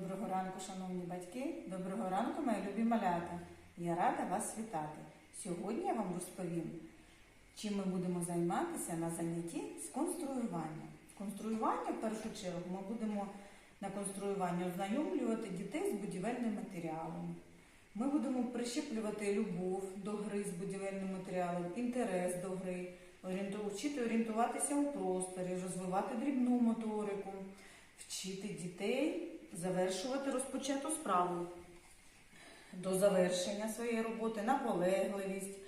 Доброго ранку, шановні батьки. Доброго ранку, мої любі малята. Я рада вас вітати. Сьогодні я вам розповім, чим ми будемо займатися на занятті з конструювання. Конструювання, в першу чергу, ми будемо на конструюванні ознайомлювати дітей з будівельним матеріалом. Ми будемо прищеплювати любов до гри з будівельним матеріалом, інтерес до гри, вчити орієнтуватися у просторі, розвивати дрібну моторику, вчити дітей завершувати розпочату справу до завершення своєї роботи, наполегливість,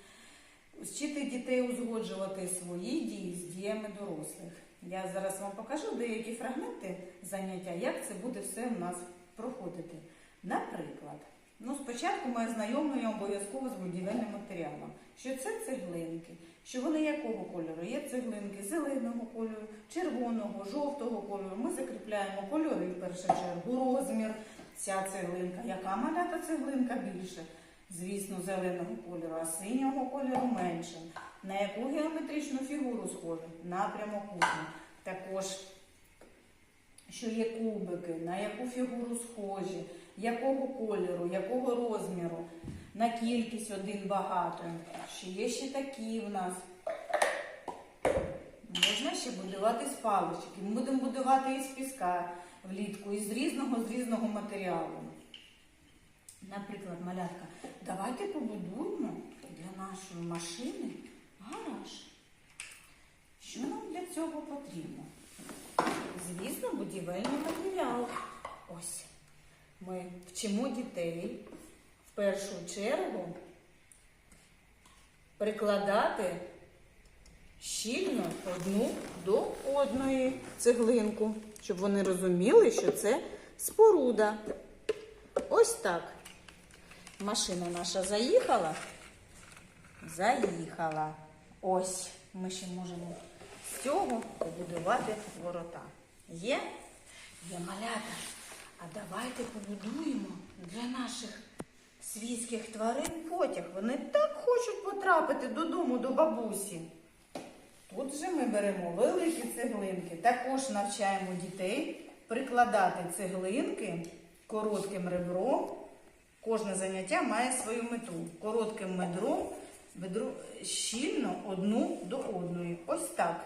вчити дітей узгоджувати свої дії з діями дорослих. Я зараз вам покажу деякі фрагменти заняття, як це буде все в нас проходити. Наприклад, ну спочатку ми ознайомлюємо обов'язково з будівельним матеріалом. Що це цеглинки, що вони якого кольору? Є цеглинки зеленого кольору, червоного, жовтого кольору. Ми закріпляємо кольори в першу чергу, розмір, ця цеглинка. Яка малята цеглинка більше? Звісно, зеленого кольору, а синього кольору менше. На яку геометричну фігуру схоже? На прямокутну. Також що є кубики, на яку фігуру схожі, якого кольору, якого розміру, на кількість один багато. Що є ще такі в нас. Можна ще будувати з паличок. Ми будемо будувати із піска влітку, із різного з різного матеріалу. Наприклад, малятка, давайте побудуємо для нашої машини гараж. Що нам для цього потрібно? Звісно, будівельний матеріал. Ось. Ми вчимо дітей першу чергу прикладати щільно одну до одної цеглинку, щоб вони розуміли, що це споруда. Ось так. Машина наша заїхала. Заїхала. Ось ми ще можемо з цього побудувати ворота. Є? Є малята. А давайте побудуємо для наших свійських тварин потяг. Вони так хочуть потрапити додому до бабусі. Тут же ми беремо великі цеглинки. Також навчаємо дітей прикладати цеглинки коротким ребром. Кожне заняття має свою мету. Коротким медром щільно одну до одної. Ось так.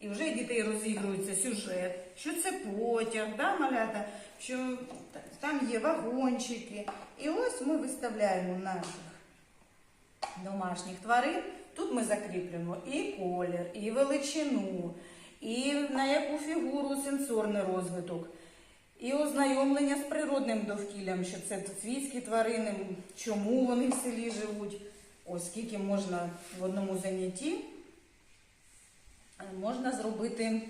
І вже дітей розігрується сюжет, що це потяг, да, малята, що там є вагончики. І ось ми виставляємо наших домашніх тварин. Тут ми закріплюємо і колір, і величину, і на яку фігуру сенсорний розвиток, і ознайомлення з природним довкіллям, що це свійські тварини, чому вони в селі живуть. Ось скільки можна в одному занятті можна зробити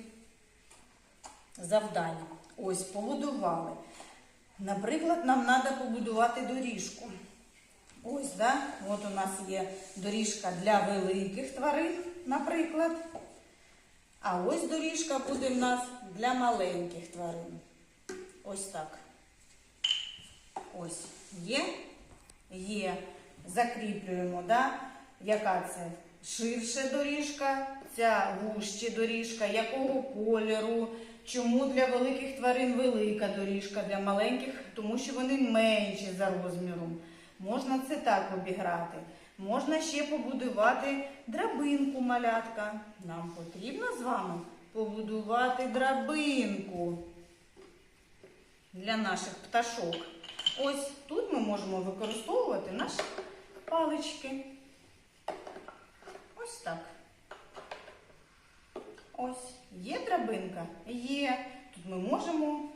завдання. Ось побудували. Наприклад, нам треба побудувати доріжку. Ось, да? От у нас є доріжка для великих тварин, наприклад. А ось доріжка буде в нас для маленьких тварин. Ось так. Ось є. Є. Закріплюємо, да? яка це ширша доріжка, ця вужча доріжка, якого кольору, чому для великих тварин велика доріжка, для маленьких, тому що вони менші за розміром. Можна це так обіграти. Можна ще побудувати драбинку малятка. Нам потрібно з вами побудувати драбинку для наших пташок. Ось тут ми можемо використовувати наші палички. Так. Ось є драбинка? Є. Тут ми можемо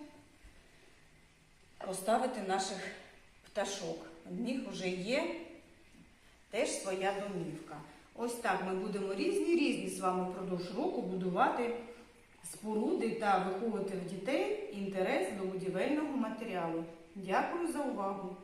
поставити наших пташок. В них вже є теж своя домівка. Ось так ми будемо різні різні з вами впродовж року будувати споруди та виховувати в дітей інтерес до будівельного матеріалу. Дякую за увагу!